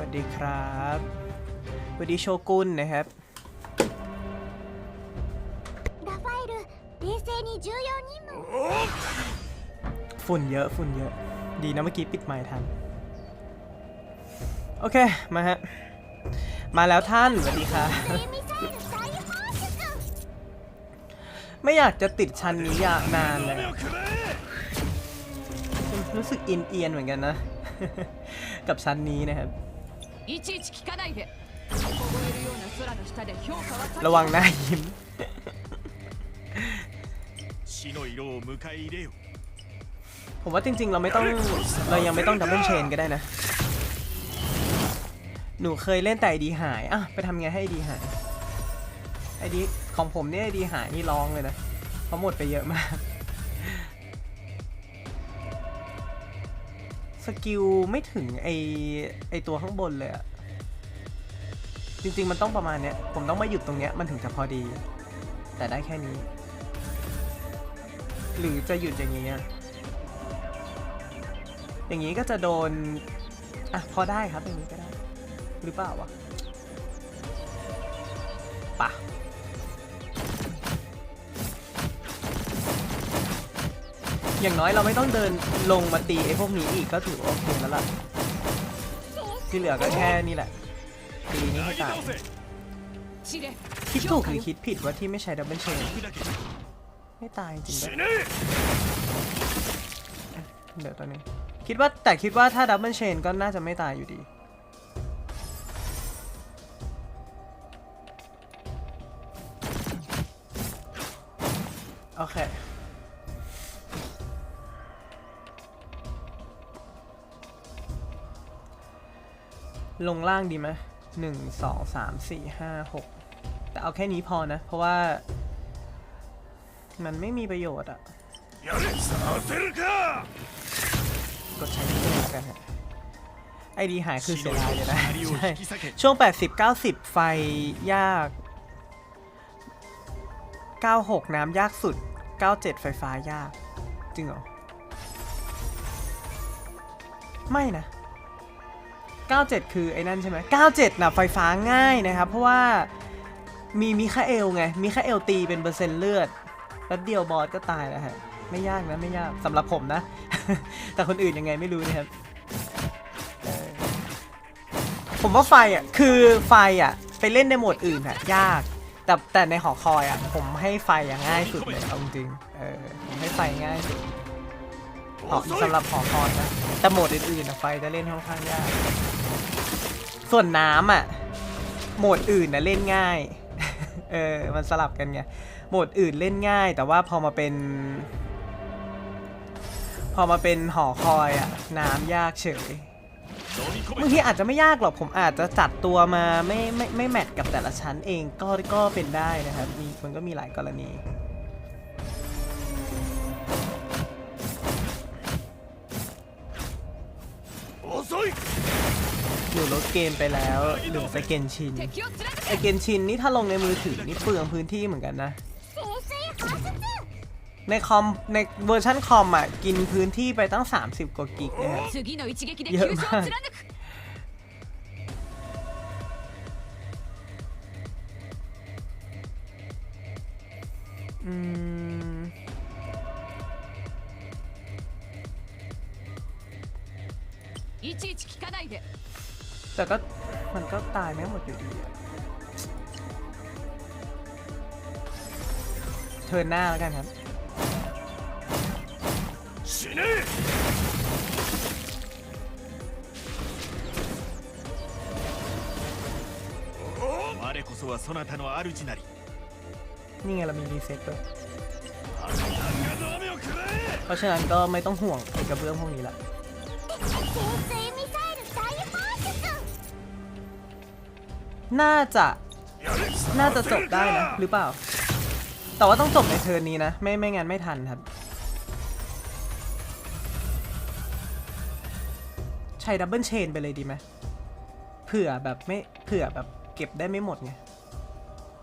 วัสดีครับสวัสดีโชกุนนะครับ ラファエル冷静に重要任務 ฝุ่นเยอะฝุ่นเยอะ ดีนะเมื่อกี้ปิดไมค์ทัน โอเค มาฮะ มาแล้วท่านสวัสดีครับ ミサイル大放出 ไม่อยากจะติดชั้นนี้อยากนานเลย รู้สึกอินเอียนๆเหมือนกันนะ กับชั้นนี้นะครับ いちいち聞かないで凍えるような空の下で評価は下げ ระวังหน้ายิ้ม 死の色を迎え入れよ ผมว่าจริง ๆ เราไม่ต้อง เรายังไม่ต้องดับเบิลเชนก็ได้นะ หนูเคยเล่นแต่ไอดีหาย อ่ะ ไปทำไงให้ไอดีหาย ไอดีของผมเนี่ยไอดีหายนี่ร้องเลยนะ เพราะหมดไปเยอะมาก กิลไม่ถึงไอไอตัวข้างบนเลยอะจริงๆมันต้องประมาณเนี้ย ผมต้องมาหยุดตรงเนี้ยมันถึงจะพอดี แต่ได้แค่นี้ หรือจะหยุดอย่างนี้อะอย่างนี้ก็จะโดน อะ พอได้ครับอย่างนี้ก็ได้ หรือเปล่าวะปะ อย่างน้อยเราไม่ต้องเดินลงมาตีไอ้พวกนี้อีกก็ถือโอเคแล้วล่ะ ที่เหลือก็แค่นี้แหละ ตีนี้ให้ตายคิดถูกหรือคิดผิดว่าที่ไม่ใช่ดับเบิลเชนไม่ตายจริงเดี๋ยวตอนนี้ คิดว่าแต่คิดว่าถ้าดับเบิลเชนก็น่าจะไม่ตายอยู่ดี ลงล่างดีไหมหนึ่งสองสามสี่ห้าหกแต่เอาแค่นี้พอนะ เพราะว่า มันไม่มีประโยชน์อะกดใช้ไม่ได้กันไอดีหายคือเสียดายเลยนะ ใช่ ช่วง 80-90 ไฟยาก 96 น้ำยากสุด 97 ไฟฟ้ายาก จริงเหรอ ไม่นะ 97 คือไอ้นั่นใช่ไหม97น่ะไฟฟ้าง่ายนะครับ เพราะว่ามีมิคาเอลไง มิคาเอลตีเป็นเปอร์เซ็นต์เลือดแป๊บเดียวบอสก็ตายแล้วฮะ ไม่ยากนะ ไม่ยากสำหรับผมนะ แต่คนอื่นยังไงไม่รู้นะครับ ผมว่าไฟอะ คือไฟอะ ไปเล่นในโหมดอื่นอะ ยาก แต่แต่ในหอคอยอะ ผมให้ไฟอะง่ายสุดเลยเอาจริงเออผมให้ไฟง่ายสุด สำหรับหอคอนนะแต่โหมดอื่นๆนะไฟจะเล่นค่อนข้างยาก ส่วนน้ำอะ โหมดอื่นนะเล่นง่าย เออ มันสลับกันไง โหมดอื่นเล่นง่าย แต่ว่าพอมาเป็น พอมาเป็นหอคอยอะ น้ำยากเฉยบางทีอาจจะไม่ยากหรอก ผมอาจจะจัดตัวมาไม่ไม่ไม่แมทกับแต่ละชั้นเองก็ก็เป็นได้นะครับ มีมันก็มีหลายกรณี หนูลดเกมไปแล้วหนึ่งสเกนชินสเกนชินนี่ถ้าลงในมือถือนี่เปลืองพื้นที่เหมือนกันนะ ในคอมในเวอร์ชันคอมอะ กินพื้นที่ไปตั้ง 30 กว่ากิกเนี่ยเยอะมาก แต่ก็มันก็ตายไม่หมดอยู่ดีอะเทิร์นหน้าแล้วกันครับ 死ね我こそはそなたの主なり นี่ไงเรามีรีเซ็ตด้วย 弾がの雨を食らえ เพราะฉะนั้นก็ไม่ต้องห่วงไอ้กระเบื้องพวกนี้ละ น่าจะน่าจะจบได้นะ หรือเปล่า แต่ว่าต้องจบในเทิร์นนี้นะ ไม่ไม่งั้นไม่ทันครับ ใช้ดับเบิลเชนไปเลยดีไหมเผื่อแบบไม่เผื่อแบบเก็บได้ไม่หมดไง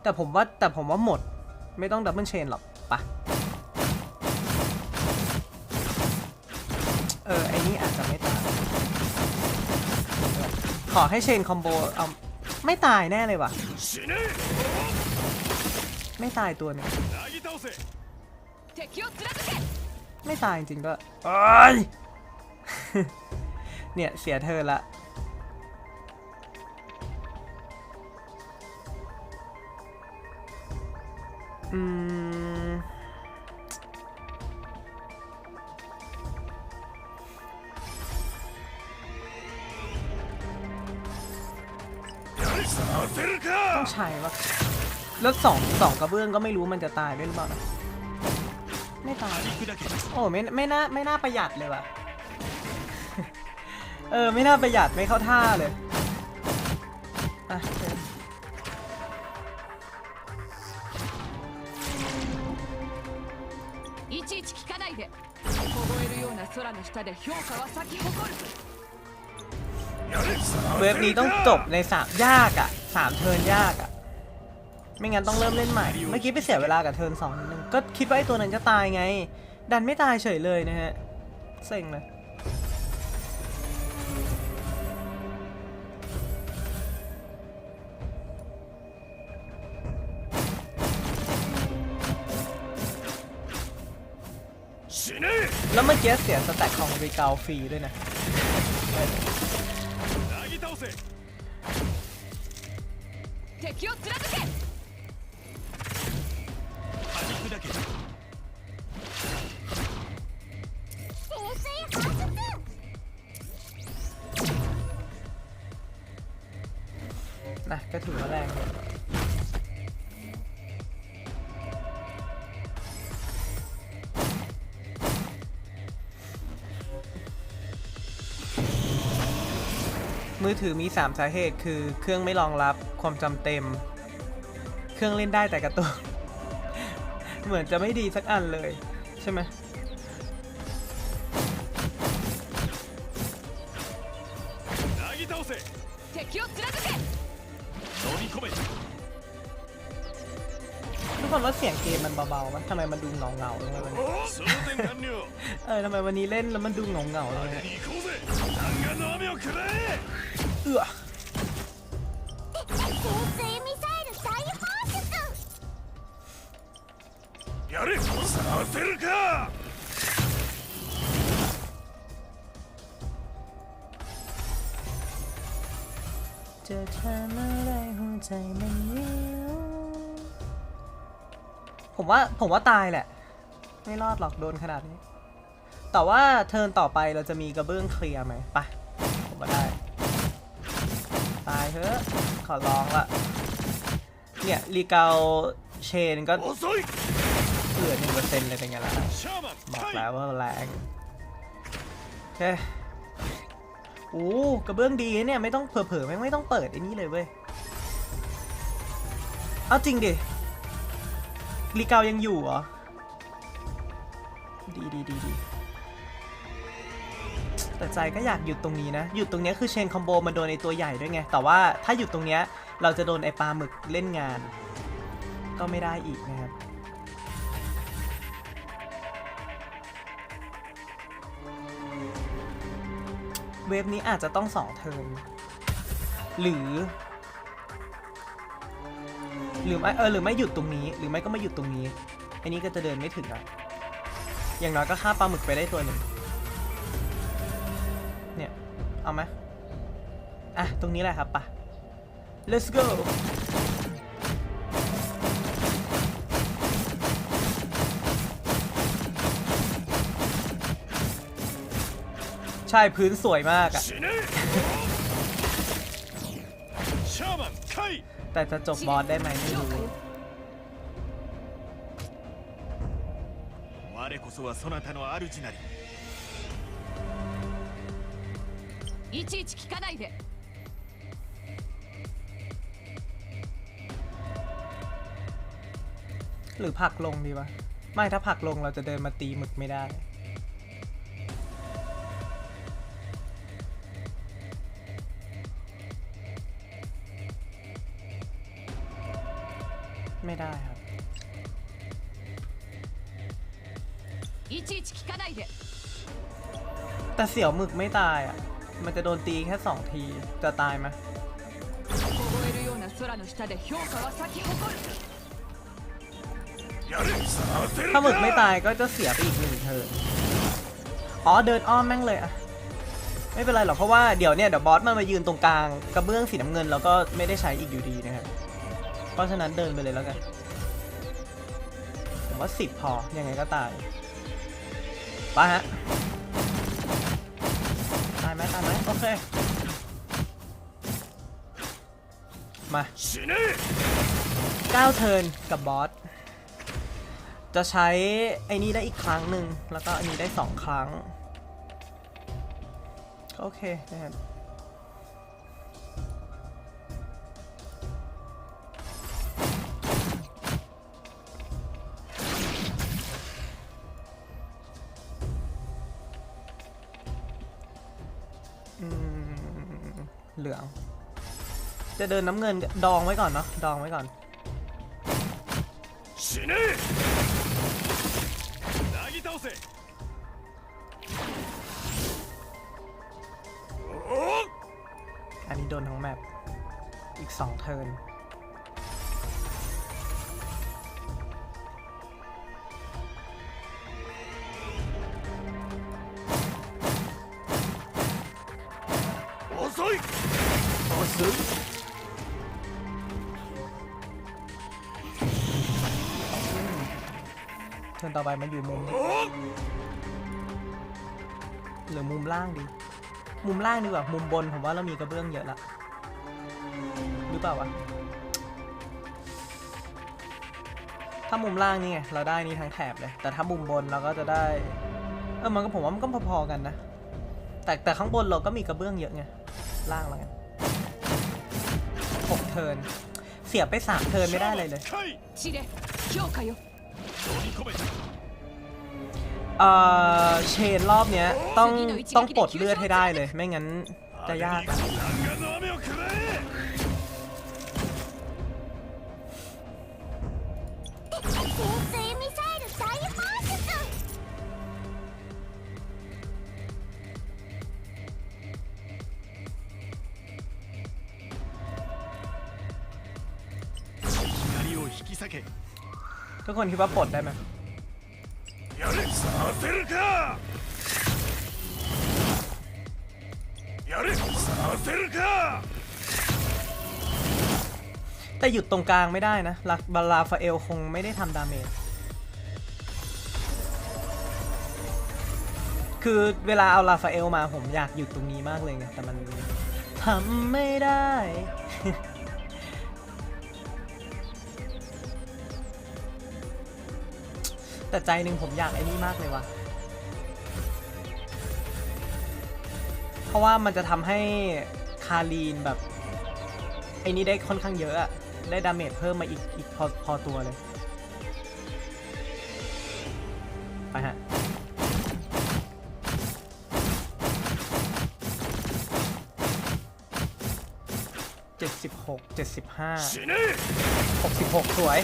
แต่ผมว่าแต่ผมว่าหมด ไม่ต้องดับเบิลเชนหรอกปะเออไอ้นี่อาจจะไม่ตายขอให้เชนคอมโบเอา ไม่ตายแน่เลยว่ะ ไม่ตายตัวนี่ไม่ตายจริงก็เนี่ย เสียเธอละอืม ใช้ปะแล้วสองสองกระเบื้องก็ไม่รู้มันจะตายด้วยหรือเปล่านะ ไม่ตาย 砕け โอ้ไม่ไม่น่าไม่น่าประหยัดเลยว่ะ เออ ไม่น่าประหยัดไม่เข้าท่าเลย อ่ะเชิญ いちいち聞かないで凍えるような空の下で評価は咲き誇るやれ เว็บนี้ต้องจบในสามยากอ่ะ สามเทิร์นยากอะไม่งั้นต้องเริ่มเล่นใหม่ เมื่อกี้ไปเสียเวลากับเทิร์นสองนิดนึงก็คิดว่าไอ้ตัวนั้นจะตายไง ดันไม่ตายเฉยเลยนะฮะ เซ็งเลย死ねแล้วเมื่อกี้เสียสแต็กของรีเกาฟรีด้วยนะ มือถือมี 3 สาเหตุคือเครื่องไม่รองรับความจำเต็ม เครื่องเล่นได้แต่กระตุก เหมือนจะไม่ดีสักอันเลย ใช่ไหม สียงเกมมันเบาๆวะทำไมมันดูเงาเงาๆเลยวันนี้ 装填完了 เออทำไมวันนี้เล่นแล้วมันดูเงาเงาๆเลย 派手に行こうぜ弾丸の雨をくらえ เอื้อ 清水ミサイル再放出やれさせるか จะทำอะไรหัวใจมันวิว ผมว่าผมว่าตายแหละ ไม่รอดหรอกโดนขนาดนี้ แต่ว่าเทิร์นต่อไปเราจะมีกระเบื้องเคลียร์ไหมไปผมว่าได้ ตายเถอะขอร้องละเนี่ยรีเกลเชนก็เกือหนึ่งเปอร์เซ็นต์เลยเป็นไงล่ะบอกแล้วว่าแรงโอเคโอ้กระเบื้องดีเนี่ยไม่ต้องเผลอๆไม่ต้องเปิดไอ้นี้เลยเว้ยเอาจริงดิ รีเกายังอยู่เหรอ ดีดีดีดีแต่ใจก็อยากหยุดตรงนี้นะ หยุดตรงนี้คือเชนคอมโบมันโดนในตัวใหญ่ด้วยไง แต่ว่าถ้าหยุดตรงนี้เราจะโดนไอปลาหมึกเล่นงาน ก็ไม่ได้อีกนะครับเวฟนี้อาจจะต้องสองเทิร์นหรือ หรือไม่เออหรือไม่หยุดตรงนี้ หรือไม่ก็ไม่หยุดตรงนี้อันนี้ก็จะเดินไม่ถึงอะอย่างน้อยก็ฆ่าปลาหมึกไปได้ตัวหนึ่งเนี่ยเอาไหมอะตรงนี้แหละครับปะ let's go ใช่พื้นสวยมากอะ 死ねシャーマン来い แต่จะจบบอสได้ไหมไม่รู้ 我こそはそなたの主なりいちいち聞かないで หรือผลักลงดีวะ ไม่ถ้าผลักลงเราจะเดินมาตีหมึกไม่ได้ ไม่ได้ครับแต่เสี่ยวหมึกไม่ตายอะ มันจะโดนตีแค่สองที จะตายไหมถ้าหมึกไม่ตายก็จะเสียไปอีกหนึ่งเทิร์นอ๋อเดินอ้อมแม่งเลยอะไม่เป็นไรหรอกเพราะว่าเดี๋ยวเนี่ยเดี๋ยวบอสมันมายืนตรงกลางกระเบื้องสีน้ำเงินแล้วก็ไม่ได้ใช้อีกอยู่ดีนะครับ เพราะฉะนั้นเดินไปเลยแล้วกันผมว่าสิบพอ ยังไงก็ตายไปฮะ ตายไหมตายไหมโอเค มา死ね9เทิร์นกับบอส จะใช้ไอ้นี้ได้อีกครั้งหนึ่ง แล้วก็อันนี้ได้2ครั้ง โอเคนะครับ เหลือง จะเดินน้ำเงินดองไว้ก่อนเนาะดองไว้ก่อนอันนี้โดนทั้งแมปอีกสองเทิร์น โอ้ซึเทิร์นต่อไปมันอยู่มุมหรือมุมล่างดี มุมล่างดีกว่า มุมบนผมว่าเรามีกระเบื้องเยอะละหรือเปล่าวะถ้ามุมล่างนี่ไงเราได้นี่ทั้งแถบเลย แต่ถ้ามุมบนเราก็จะได้ เออมันก็ผมว่ามันก็พอๆกันนะ แต่แต่ข้างบนเราก็มีกระเบื้องเยอะไงล่างแล้วกัน 6 เทิร์นเสียไป 3 เทิร์นไม่ได้เลยเลยเออเชนรอบเนี้ยต้องต้องปลดเลือดให้ได้เลย ไม่งั้นจะยาก ทุกคนคิดว่าปลดได้ไหมแต่หยุดตรงกลางไม่ได้นะลักบาลาฟาเอลคงไม่ได้ทำดาเมจ คือเวลาเอาลาฟาเอลมาผมอยากหยุดตรงนี้มากเลยไงแต่มันทำไม่ได้ แต่ใจหนึ่งผมอยากไอ้นี่มากเลยว่ะ เพราะว่ามันจะทำให้คารีนแบบไอ้นี่ได้ค่อนข้างเยอะอะได้ดาเมจเพิ่มมาอีกอีกพอพอตัวเลย ไปฮะเจ็ดสิบหกเจ็ดสิบห้า死ねหกสิบหกสวย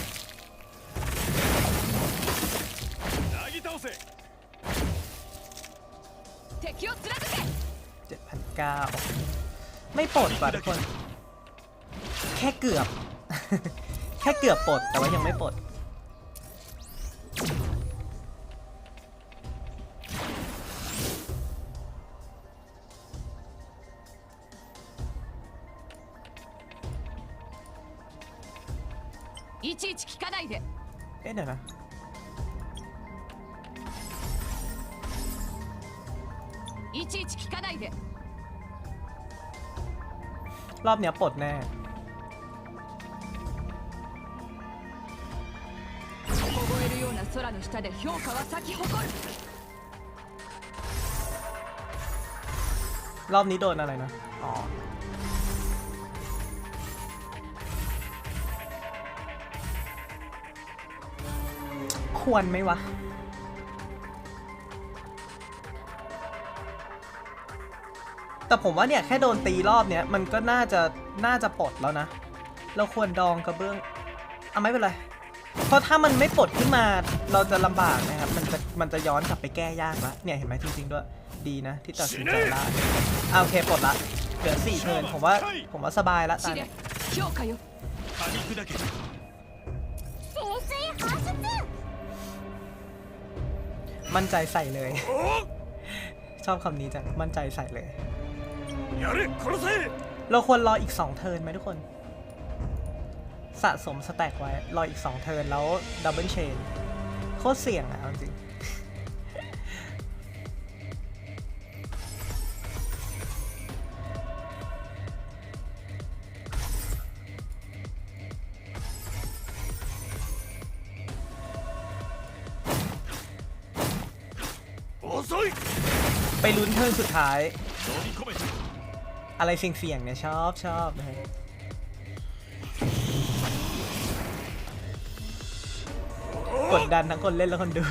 เก้าไม่ปลดว่ะทุกคน แค่เกือบ แค่เกือบปลดแต่ว่ายังไม่ปลด เนี้ยปลดแน่รอบนี้โดนอะไรนะควรไหมวะ แต่ผมว่าเนี่ยแค่โดนตีรอบเนี้ยมันก็น่าจะน่าจะปลดแล้วนะ เราควรดองกระเบื้องเอาไม่เป็นไร เพราะถ้ามันไม่ปลดขึ้นมาเราจะลำบากนะครับ มันจะมันจะย้อนกลับไปแก้ยากละเนี่ยเห็นไหมจริงๆด้วยดีนะ ที่ตัดสินใจละโอเคปลดละเหลือสี่เทินผมว่าผมว่าสบายละตาเนี่มั่นใจใส่เลย ชอบคำนี้จังมั่นใจใส่เลย เราควรรออีกสองเทินไหมทุกคน สะสมสแต็กไว้ รออีกสองเทินแล้วดับเบิลเชนโคตรเสี่ยงอะจริงไปลุ้นเทินสุดท้าย อะไรเสี่ยงๆเนี่ยชอบชอบนะฮะกดดันทั้งคนเล่นและคนดู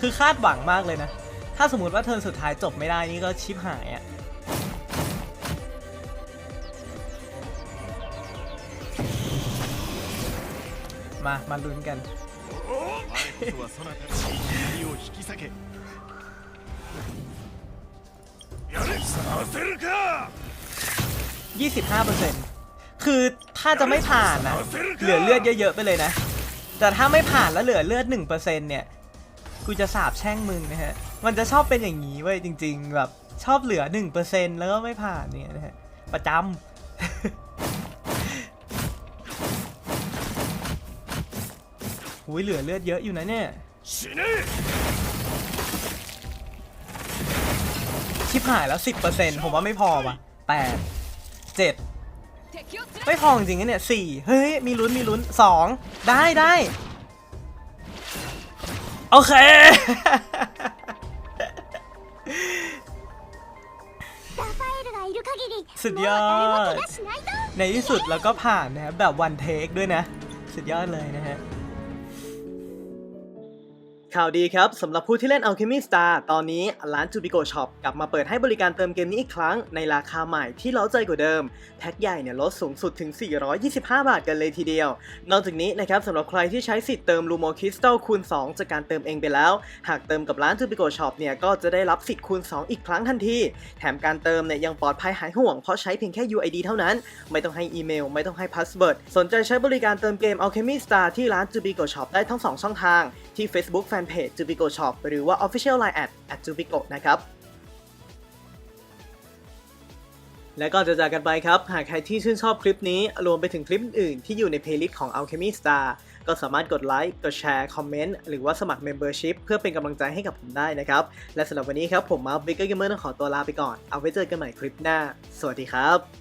คือคาดหวังมากเลยนะ ถ้าสมมติว่าเทิร์นสุดท้ายจบไม่ได้นี่ก็ชิปหายอะ มา มาลุ้นกันยี่สิบห้าเปอร์เซ็นต์คือถ้าจะไม่ผ่านนะ เหลือเลือดเยอะๆไปเลยนะ แต่ถ้าไม่ผ่านแล้วเหลือเลือดหนึ่งเปอร์เซ็นต์เนี่ย กูจะสาบแช่งมึงนะฮะ มันจะชอบเป็นอย่างนี้เว้ยจริง ๆ แบบชอบเหลือหนึ่งเปอร์เซ็นต์แล้วก็ไม่ผ่านเนี่ยนะฮะ ประจำ หุยเหลือเลือดเยอะอยู่นะเนี่ยชิบหายแล้ว10%ผมว่าไม่พอว่ะแปดเจ็ดไม่พอจริงๆเนี่ยสี่เฮ้ย มีลุ้นมีลุ้นสองได้ได้โอเค สุดยอด ในที่สุดเราก็ผ่านนะครับแบบวันเทคด้วยนะ สุดยอดเลยนะฮะ ข่าวดีครับสำหรับผู้ที่เล่น Alchemy Star ตอนนี้ร้าน Jubico Shop กลับมาเปิดให้บริการเติมเกมนี้อีกครั้งในราคาใหม่ที่เล้าใจกว่าเดิม แพ็คใหญ่เนี่ยลดสูงสุดถึง 425 บาทกันเลยทีเดียว นอกจากนี้นะครับสำหรับใครที่ใช้สิทธิ์เติม Lumo Crystal คูณ 2 จากการเติมเองไปแล้ว หากเติมกับร้าน Jubico Shop เนี่ยก็จะได้รับสิทธิ์คูณ 2 อีกครั้งทันที แถมการเติมเนี่ยยังปลอดภัยหายห่วงเพราะใช้เพียงแค่ UID เท่านั้น ไม่ต้องให้อีเมล ไม่ต้องให้พาสเวิร์ดสนใจใช้บริการเติมเกม Alchemy Star ที่ร้าน Jubico Shop ได้ทั้ง 2 ช่องทางที่ Facebook Fanpage Jubico Shop หรือว่า Official Line at at Jubico นะครับ และก่อนจะจากกันไปครับ หากใครที่ชื่นชอบคลิปนี้ รวมไปถึงคลิปอื่นที่อยู่ในเพลย์ลิสต์ของ Alchemy Star ก็สามารถกดไลค์ กดแชร์ คอมเมนต์ หรือว่าสมัคร Membership เพื่อเป็นกำลังใจให้กับผมได้นะครับ และสำหรับวันนี้ครับผมมาร์ควิกเกอร์เกมเมอร์ต้องขอตัวลาไปก่อน เอาไว้เจอกันใหม่คลิปหน้า สวัสดีครับ